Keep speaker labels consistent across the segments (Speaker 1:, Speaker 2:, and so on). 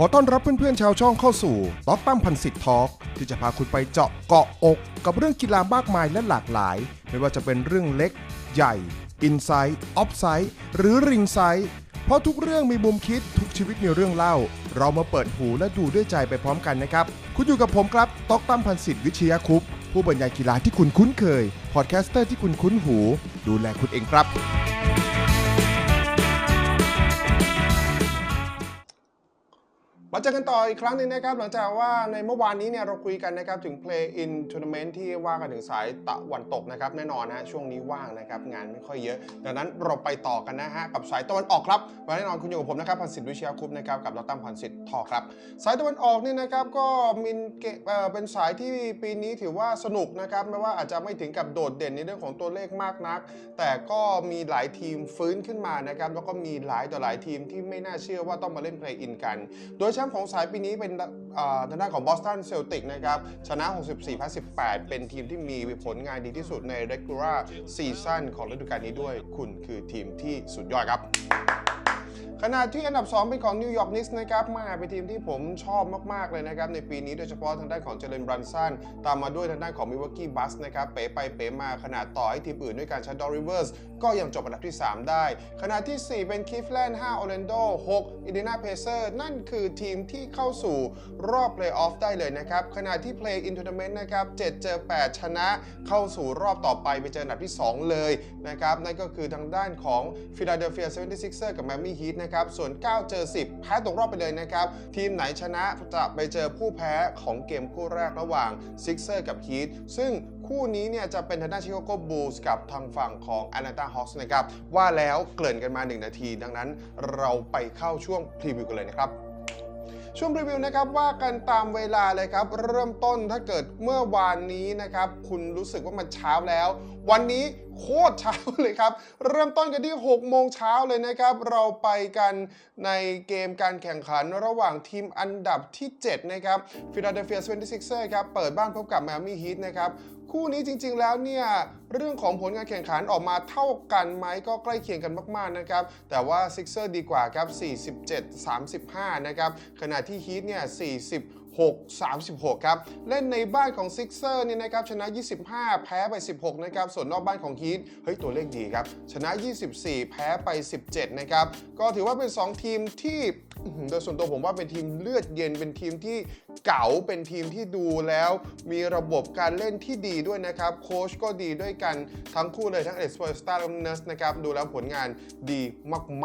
Speaker 1: ขอต้อนรับเพื่อนๆชาวช่องเข้าสู่ต๊อกตั้มพันสิทธิ์ทอล์กที่จะพาคุณไปเจาะเกาะอก กับเรื่องกีฬามากมายและหลากหลาย ไม่ว่าจะเป็นเรื่องเล็ก ใหญ่อินไซต์ออฟไซต์หรือริงไซต์เพราะทุกเรื่องมีมุมคิดทุกชีวิตมีเรื่องเล่า เรามาเปิดหูและดูด้วยใจไปพร้อมกันนะครับ คุณอยู่กับผมครับต๊อกตั้มพันสิทธิ์วิชยาคุปต์ผู้บรรยายกีฬาที่คุณคุ้นเคย พอดแคสเตอร์ที่คุณคุ้นหู ดูแลคุณเองครับ มาเจอกันต่ออีกครั้งหนึงนะครับ หลังจากว่าในเมื่อวานนี้เนี่ยเราคุยกันนะครับ ถึง Play in Tournament ที่ว่ากันถึงสายตะวันตกนะครับ แน่นอนนะฮะช่วงนี้ว่างนะครับ งานไม่ค่อยเยอะ ดังนั้นเราไปต่อกันนะฮะ กับสายตะวันออกครับวันแน่นอนคุณอยู่กับผมนะครับพันสิทธิ์วิเชียคุปนะครับ กับดรพันสิทธิ์ทอครับ สายตะวันออกนี่นะครับก็มีเกเอ่อเป็นสายที่ปีนี้ถือว่าสนุกนะครับแม้ว่าอาจจะไม่ถึงกับโดดเด่นในเรื่องของตัวเลขมากนัก แต่ก็มีหลายทีมฟื้นขึ้นมานะครับแล้วก็มีหลายต่อหลายทีมที่ไม่น่าเชื่อว่าต้องมาเล่น Play in กัน โดยแชมป์ของสายปีนี้เป็นอ่อทางด้านของบอสตันเซลติกนะครับชนะ 64แพ้18เป็นทีมที่มีผลงานดีที่สุดใน regular season ของฤดูกาลนี้ด้วย คุณคือทีมที่สุดยอดครับ ขณะที่อันดับ 2 เป็นของนิวยอร์กนิสนะครับมาเป็นทีมที่ผมชอบมาก ๆ เลยนะครับ ในปีนี้โดยเฉพาะทางด้านของเจเลนบรันสันตามมาด้วยทางด้านของมิวกี้บัสนะครับ เป๋ไปเป๋มาขนาดต่อให้ทีมอื่นด้วยการใช้ดอริเวอร์สก็ยังจบอันดับที่ 3 ได้ ขณะที่ 4 เป็นคิฟแลนด์5โอเลนโด6อินเดียนาเพเซอร์นั่นคือทีมที่เข้าสู่รอบเพลย์ออฟได้เลยนะครับ ขณะที่ Play in Tournament นะครับ7เจอ 8 ชนะเข้าสู่รอบต่อไปไปเจออันดับที่ 2 เลยนะครับนั่นก็คือทางด้านของ Philadelphia 76er กับ Miami Heat นะครับ ส่วน 9 เจอ 10 แพ้ตกรอบไปเลยนะครับ ทีมไหนชนะจะไปเจอผู้แพ้ของเกมคู่แรกระหว่างซิกเซอร์กับฮีทซึ่งคู่นี้เนี่ยจะเป็นทางด้านชิคาโกบูลส์กับทางฝั่งของ Atlanta Hawks นะครับ ว่าแล้วเกริ่นกันมา 1 นาที ดังนั้นเราไปเข้าช่วงพรีวิวกันเลยนะครับ ช่วงรีวิวนะครับว่ากันตามเวลาเลยครับ เริ่มต้นถ้าเกิดเมื่อวานนี้นะครับคุณรู้สึกว่ามันเช้าแล้ว วันนี้โคตรเช้าเลยครับ เริ่มต้นกันที่ 6 โมงเช้าเลยนะครับ เราไปกันในเกมการแข่งขันระหว่างทีมอันดับที่ 7 นะครับ Philadelphia 76ers ครับ เปิดบ้านพบกับ Miami Heat นะครับ คู่นี้จริงๆแล้วเนี่ยเรื่องของผลการแข่งขันออกมาเท่ากันไหมก็ใกล้เคียงกันมากๆนะครับแต่ว่า Sixer ดีกว่าครับ 47 35 นะครับขณะที่ Heat เนี่ย 40 6 36 ครับ เล่นในบ้านของ Sixer เนี่ยนะครับชนะ 25 แพ้ไป 16 นะครับ ส่วนนอกบ้านของ Heat เฮ้ย ตัวเลขดีครับ ชนะ 24 แพ้ไป 17 นะครับ ก็ถือว่าเป็น 2 ทีมที่ โดยส่วนตัวผมว่าเป็นทีมเลือดเย็นเป็นทีมที่เก๋าเป็นทีมที่ดูแล้ว มีระบบการเล่นที่ดีด้วยนะครับ โค้ชก็ดีด้วยกันทั้งคู่เลยทั้งเอสเปอร์สตาร์และเนสนะครับดูแล้วผลงานดี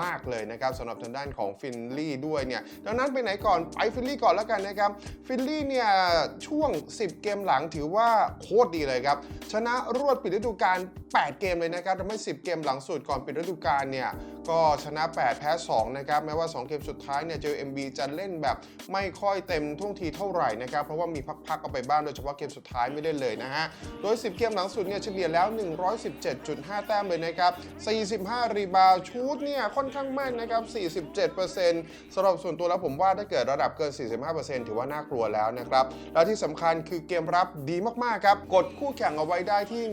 Speaker 1: มาก ๆ เลยนะครับสำหรับทางด้านของฟินลี่ด้วยเนี่ยดังนั้นไปไหนก่อนไปฟินลี่ก่อนแล้วกันนะครับฟินลี่เนี่ยช่วง 10 เกมหลังถือว่าโคตรดีเลยครับชนะรวดปิดฤดูกาล8 เกมเลยนะครับทำให้ 10 เกมหลังสุดก่อนปิดฤดูกาลเนี่ยก็ชนะ 8 แพ้ 2 นะครับแม้ว่า 2 เกมสุดท้ายเนี่ยเจอ MB จะเล่นแบบไม่ค่อยเต็มท่วงทีเท่าไหร่นะครับ เพราะว่ามีพักๆเอาไปบ้างโดยเฉพาะเกมสุดท้ายไม่ได้เลยนะฮะ โดย 10 เกมหลังสุดเนี่ยเฉลี่ยแล้ว 117.5 แต้มเลยนะครับ 45 รีบาวด์ชูดเนี่ยค่อนข้างแม่นนะครับ 47%สำหรับส่วนตัวแล้วผมว่าถ้าเกิดระดับเกิน 45%ถือว่าน่ากลัวแล้วนะครับ แล้วที่สำคัญคือเกมรับดีมากๆครับ กดคู่แข่งเอาไว้ได้ที่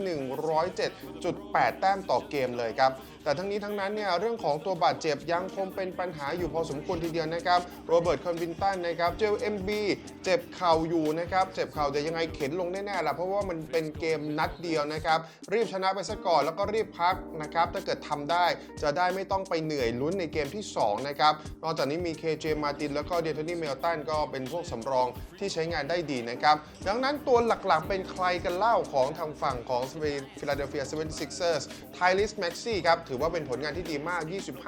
Speaker 1: 107.8 แต้มต่อเกมเลยครับแต่ทั้งนี้ทั้งนั้นเนี่ยเรื่องของตัวบาดเจ็บยังคงเป็นปัญหาอยู่พอสมควรทีเดียวนะครับโรเบิร์ตคอนวินตันนะครับเจลเอ็มบีเจ็บเข่าอยู่นะครับเจ็บเข่าแต่ยังไงเข็นลงแน่ๆล่ะเพราะว่ามันเป็นเกมนัดเดียวนะครับรีบชนะไปซะก่อนแล้วก็รีบพักนะครับถ้าเกิดทำได้จะได้ไม่ต้องไปเหนื่อยลุ้นในเกมที่2นะครับนอกจากนี้มี KJ มาตินแล้วก็เดนทนีเมลตันก็เป็นพวกสำรองที่ใช้งานได้ดีนะครับดังนั้นตัวหลักๆเป็นใครกันเล่าของทางฝั่งของ Philadelphia 76ers ไทลิสแม็กซี่ครับถือว่าเป็นผลงานที่ดีมาก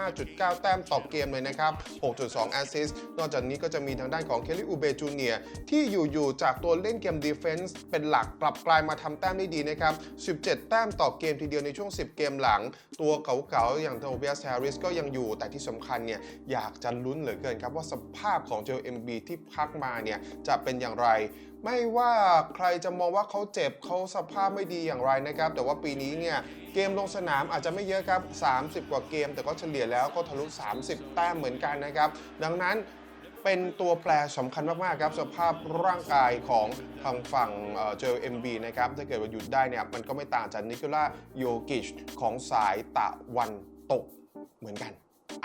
Speaker 1: 25.9 แต้มต่อเกมเลยนะครับ 6.2 แอสซิสต์นอกจากนี้ก็จะมีทางด้านของเคลลี่อูเบจูเนียที่อยู่ๆจากตัวเล่นเกมดีเฟนส์เป็นหลักกลับกลายมาทำแต้มได้ดีนะครับ 17 แต้มต่อเกมทีเดียวในช่วง 10 เกมหลัง ตัวเก่าๆอย่างโทเบียสแฮริสก็ยังอยู่ แต่ที่สำคัญเนี่ยอยากจะลุ้นเหลือเกินครับว่าสภาพของเจลเอ็มบีที่พักมาเนี่ยจะเป็นอย่างไรไม่ว่าใครจะมองว่าเขาเจ็บเขาสภาพไม่ดีอย่างไรนะครับ แต่ว่าปีนี้เนี่ย เกมลงสนามอาจจะไม่เยอะครับ 30 กว่าเกม แต่ก็เฉลี่ยแล้วก็ทะลุ 30 แต้มเหมือนกันนะครับ ดังนั้นเป็นตัวแปรสำคัญมาก ๆ ครับ สภาพร่างกายของทางฝั่งเจลเอ็มบีนะครับ ถ้าเกิดว่าหยุดได้เนี่ย มันก็ไม่ต่างจากนิโคล่าโยกิชของสายตะวันตกเหมือนกัน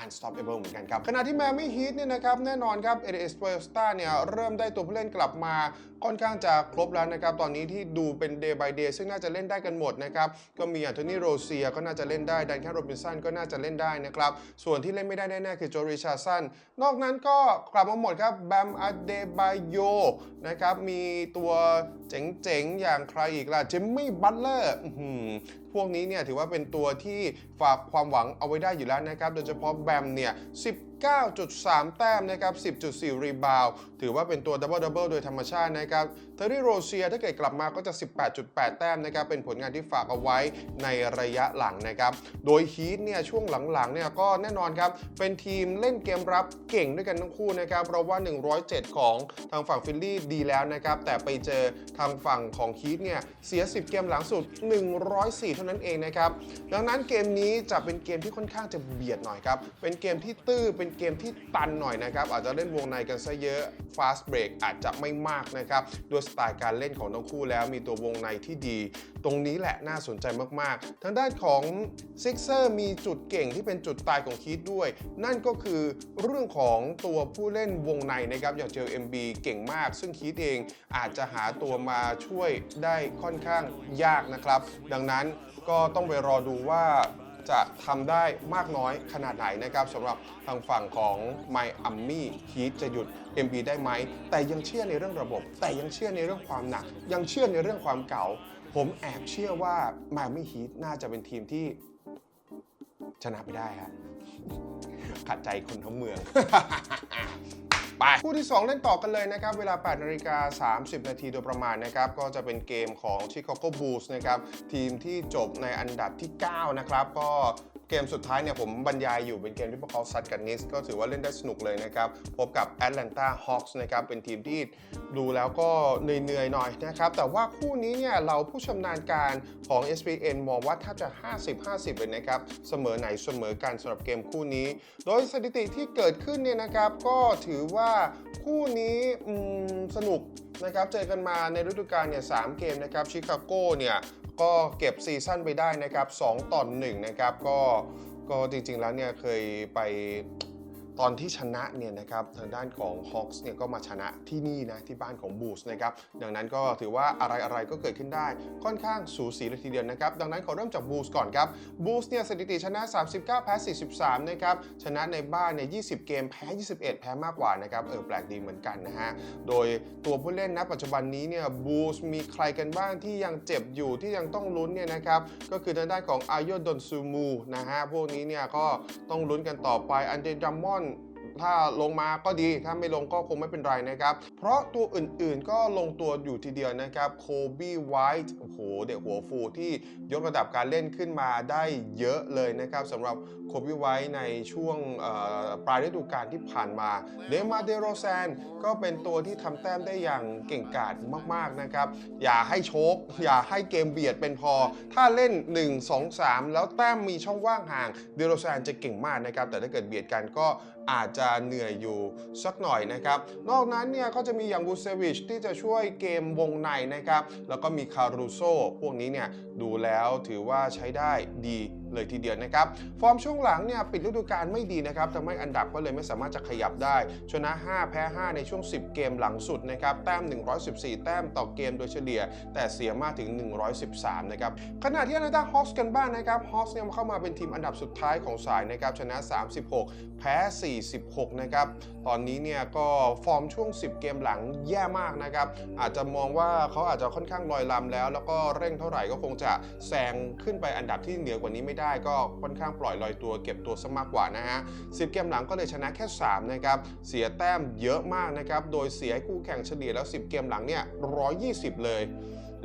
Speaker 1: unstoppable เหมือนกันครับ ขณะที่แมมมี่ฮีทเนี่ยนะครับ แน่นอนครับเอเดสเปอร์สตาเนี่ย เริ่มได้ตัวผู้เล่นกลับมา ค่อนข้างจะครบแล้วนะครับ ตอนนี้ที่ดูเป็น day by day ซึ่งน่าจะเล่นได้กันหมดนะครับ ก็มีอันโทนีโรเซียก็น่าจะเล่นได้ดันแคโรบินสันก็น่าจะเล่นได้นะครับ ส่วนที่เล่นไม่ได้แน่ๆคือโจริชาสันนอกนั้นก็กลับมาหมดครับแบมอเดบายโยนะครับมีตัวเจ๋งๆอย่างใครอีกล่ะจิมมี่บัตเลอร์ วกนี้เนี่ยถือว่าเป็นตัวที่ฝากความหวังเอาไว้ได้อยู่แล้วนะครับ โดยเฉพาะแบมเนี่ย 9.3 แต้มนะครับ 10.4 รีบาวถือว่าเป็นตัวดับเบิลดับเบิลโดยธรรมชาตินะครับเทอร์รี่โรเซียถ้าเกิดกลับมาก็จะ 18.8 แต้มนะครับ เป็นผลงานที่ฝากเอาไว้ในระยะหลังนะครับ โดยฮีทเนี่ยช่วงหลังๆเนี่ยก็แน่นอนครับ เป็นทีมเล่นเกมรับเก่งด้วยกันทั้งคู่นะครับ เพราะว่า 107 ของทางฝั่งฟิลลี่ดีแล้วนะครับ แต่ไปเจอทางฝั่งของฮีทเนี่ยเสีย 10 เกมหลังสุด 104 เท่านั้นเองนะครับดังนั้นเกมนี้จะเป็นเกมที่ค่อนข้างจะเบียดหน่อยครับเป็นเกมที่ตื้อเป็นเกมที่ตันหน่อยนะครับ อาจจะเล่นวงในกันซะเยอะ fast break อาจจะไม่มากนะครับด้วยสไตล์การเล่นของทั้งคู่แล้วมีตัววงในที่ดี ตรงนี้แหละน่าสนใจมากๆ ทางด้านของซิกเซอร์มีจุดเก่งที่เป็นจุดตายของคีดด้วย นั่นก็คือเรื่องของตัวผู้เล่นวงในนะครับอย่างเจอ MB เก่งมาก ซึ่งคีดเองอาจจะหาตัวมาช่วยได้ค่อนข้างยากนะครับ ดังนั้นก็ต้องไปรอดูว่า จะทำได้มากน้อยขนาดไหนนะครับสำหรับทางฝั่งของไมอามี่ฮีทจะหยุด MB ได้ไหม แต่ยังเชื่อในเรื่องระบบ แต่ยังเชื่อในเรื่องความหนัก ยังเชื่อในเรื่องความเก่า ผมแอบเชื่อว่าไมอามี่ฮีทน่าจะเป็นทีมที่ชนะไปได้ฮะขัดใจคนทั้งเมือง ไป คู่ที่ 2 เล่นต่อกันเลยนะครับ เวลา8นาฬิกา30 นาทีโดยประมาณนะครับ ก็จะเป็นเกมของ Chicago Bulls นะครับ ทีมที่จบในอันดับที่ 9 นะครับ ก็เกมสุดท้ายเนี่ยผมบรรยายอยู่เป็นเกมที่พวกเขาซัดกันนิสก็ถือว่าเล่นได้สนุกเลยนะครับ พบกับ Atlanta Hawks นะครับ เป็นทีมที่ดูแล้วก็เหนื่อยๆหน่อยนะครับ แต่ว่าคู่นี้เนี่ยเราผู้ชำนาญการของ SPN มองว่าถ้าจะ 50-50 เลยนะครับ เสมอไหนเสมอกันสำหรับเกมคู่นี้ โดยสถิติที่เกิดขึ้นเนี่ยนะครับ ก็ถือว่าคู่นี้สนุกนะครับเจอกันมาในฤดูกาลเนี่ยสเกมนะครับชิคาโกเนี่ยก็เก็บซีซั่นไปได้นะครับ2ต่อ1นะครับก็ก็จริงๆแล้วเนี่ยเคยไป ตอนที่ชนะเนี่ยนะครับทางด้านของ Hawks เนี่ยก็มาชนะที่นี่นะที่บ้านของ Bulls นะครับดังนั้นก็ถือว่าอะไรๆก็เกิดขึ้นได้ค่อนข้างสูสีเลยทีเดียวนะครับดังนั้นขอเริ่มจาก Bulls ก่อนครับ Bulls เนี่ยสถิติชนะ 39 แพ้ 43 นะครับชนะในบ้านเนี่ย20 เกมแพ้ 21 แพ้มากกว่านะครับเออแปลกดีเหมือนกันนะฮะโดยตัวผู้เล่นณปัจจุบันนี้เนี่ย Bulls มีใครกันบ้างที่ยังเจ็บอยู่ที่ยังต้องลุ้นเนี่ยนะครับก็คือทางด้านของอายุดอนซูมูนะฮะพวกนี้เนี่ยก็ต้องลุ้นกันต่อไปอันเดรดัมมอน ถ้าลงมาก็ดี ถ้าไม่ลงก็คงไม่เป็นไรนะครับ เพราะตัวอื่นๆก็ลงตัวอยู่ทีเดียวนะครับโคบี้ไวท์โอ้โหเด็กหัวฟูที่ยกระดับการเล่นขึ้นมาได้เยอะเลยนะครับสำหรับโคบี้ไวท์ในช่วงปลายฤดูกาลที่ผ่านมาเดมาเดโรแซนก็เป็นตัวที่ทำแต้มได้อย่างเก่งกาจมากๆนะครับ อย่าให้โชคอย่าให้เกมเบียดเป็นพอ ถ้าเล่น 1 2 3 แล้วแต้มมีช่องว่างห่างเดโรแซนจะเก่งมากนะครับ แต่ถ้าเกิดเบียดกันก็ อาจจะเหนื่อยอยู่สักหน่อยนะครับ นอกนั้นเนี่ยก็จะมีอย่างบูเซวิชที่จะช่วยเกมวงในนะครับ แล้วก็มีคารูโซพวกนี้เนี่ย ดูแล้วถือว่าใช้ได้ดีเลยทีเดียวนะครับ ฟอร์มช่วงหลังเนี่ยปิดฤดูกาลไม่ดีนะครับทำให้อันดับก็เลยไม่สามารถจะขยับได้ ชนะ 5 แพ้ 5 ในช่วง 10 เกมหลังสุดนะครับ แต้ม 114 แต้มต่อเกมโดยเฉลี่ย แต่เสียมากถึง 113 นะครับ ขณะที่อนาตาฮอสกันบ้างนะครับ ฮอสเนี่ยเข้ามาเป็นทีมอันดับสุดท้ายของสายนะครับ ชนะ 36 แพ้ 46 นะครับ ตอนนี้เนี่ยก็ฟอร์มช่วง 10 เกมหลังแย่มากนะครับ อาจจะมองว่าเขาอาจจะค่อนข้างลอยลำแล้ว แล้วก็เร่งเท่าไหร่ก็คงจะแซงขึ้นไปอันดับที่เหนือกว่านี้ไม่ได้ก็ค่อนข้างปล่อยลอยตัวเก็บตัวซะมากกว่านะฮะ10เกมหลังก็เลยชนะแค่ 3 นะครับ เสียแต้มเยอะมากนะครับ โดยเสียให้คู่แข่งเฉลี่ยแล้ว 10 เกมหลังเนี่ย 120 เลย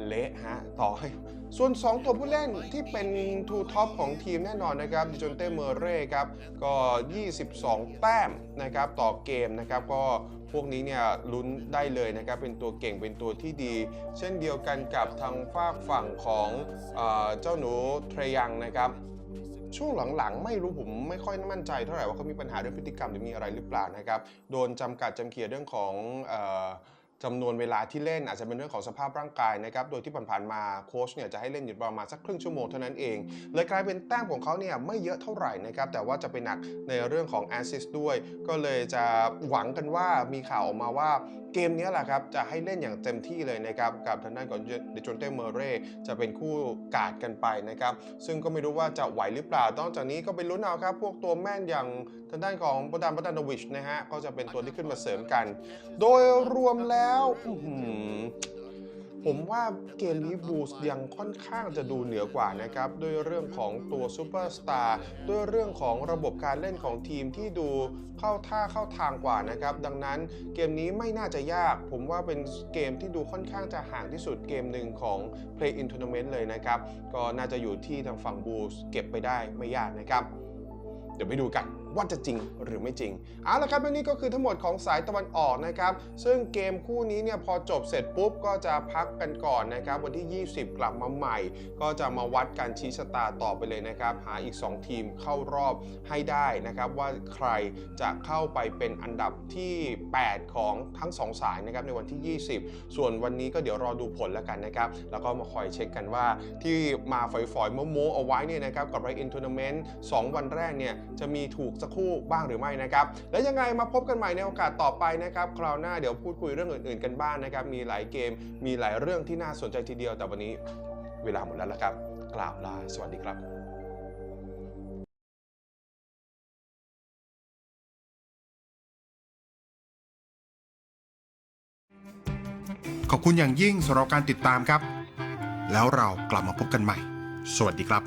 Speaker 1: เละฮะ ต่อให้ส่วน 2 ตัวผู้เล่นที่เป็นทูท็อปของทีมแน่นอนนะครับดิจนเต้เมเร่ครับ ก็ 22 แต้มนะครับ ต่อเกมนะครับ ก็ พวกนี้เนี่ยลุ้นได้เลยนะครับเป็นตัวเก่งเป็นตัวที่ดี เช่นเดียวกันกับทางฝากฝั่งของเอเจ้าหนูเทรยังนะครับช่วงหลังๆ ไม่รู้ผมไม่ค่อยมั่นใจเท่าไหร่ว่าเขามีปัญหาเรื่องพฤติกรรมหรือมีอะไรหรือเปล่านะครับ โดนจำกัดจำเกียเรื่องของ จำนวนเวลาที่เล่นอาจจะเป็นเรื่องของสภาพร่างกายนะครับ โดยที่ผ่านๆมาโค้ชเนี่ยจะให้เล่นอยู่ประมาณสักครึ่งชั่วโมงเท่านั้นเอง เลยกลายเป็นแต้มของเขาเนี่ยไม่เยอะเท่าไหร่นะครับ แต่ว่าจะไปหนักในเรื่องของแอสซิสด้วย ก็เลยจะหวังกันว่ามีข่าวออกมาว่าเกมนี้แหละครับ จะให้เล่นอย่างเต็มที่เลยนะครับ กับทางด้านของเดจอนเต้เมเร่จะเป็นคู่กาดกันไปนะครับ ซึ่งก็ไม่รู้ว่าจะไหวหรือเปล่าต้องจากนี้ก็ไปลุ้นเอาครับ พวกตัวแม่นอย่างทางด้านของบดานบดานโนวิชนะฮะก็จะเป็นตัวที่ขึ้นมาเสริมกัน โดยรวมแล้วอื้อหือผมว่าเกมนี้บูสยังค่อนข้างจะดูเหนือกว่านะครับ ด้วยเรื่องของตัวซูเปอร์สตาร์ด้วยเรื่องของระบบการเล่นของทีมที่ดูเข้าท่าเข้าทางกว่านะครับ ดังนั้นเกมนี้ไม่น่าจะยาก ผมว่าเป็นเกมที่ดูค่อนข้างจะห่างที่สุดเกมหนึ่งของ Play in Tournament เลยนะครับ ก็น่าจะอยู่ที่ทางฝั่งบูสเก็บไปได้ไม่ยากนะครับ เดี๋ยวไปดูกัน ว่าจะจริงหรือไม่จริงเอาละครับและนี่ก็คือทั้งหมดของสายตะวันออกนะครับซึ่งเกมคู่นี้เนี่ยพอจบเสร็จปุ๊บก็จะพักกันก่อนนะครับวันที่ 20 กลับมาใหม่ ก็จะมาวัดการชี้ชะตาต่อไปเลยนะครับหาอีก 2 ทีมเข้ารอบให้ได้นะครับว่าใครจะเข้าไปเป็นอันดับที่ 8 ของทั้ง 2 สายนะครับในวันที่ 20 ส่วนวันนี้ก็เดี๋ยวรอดูผลแล้วกันนะครับแล้วก็มาคอยเช็คกันว่าที่มาฝอยๆโม้ๆเอาไว้เนี่ยนะครับกับไรอินทัวร์นาเมนต์2วันแรกเนี่ยจะมีถูกสักคู่บ้างหรือไม่นะครับแล้วยังไงมาพบกันใหม่ในโอกาสต่อไปนะครับคราวหน้าเดี๋ยวพูดคุยเรื่องอื่นๆกันบ้างนะครับมีหลายเกมมีหลายเรื่องที่น่าสนใจทีเดียวแต่วันนี้เวลาหมดแล้วละครับกราบลาสวัสดีครับ
Speaker 2: ขอบคุณอย่างยิ่งสำหรับการติดตามครับ แล้วเรากลับมาพบกันใหม่ สวัสดีครับ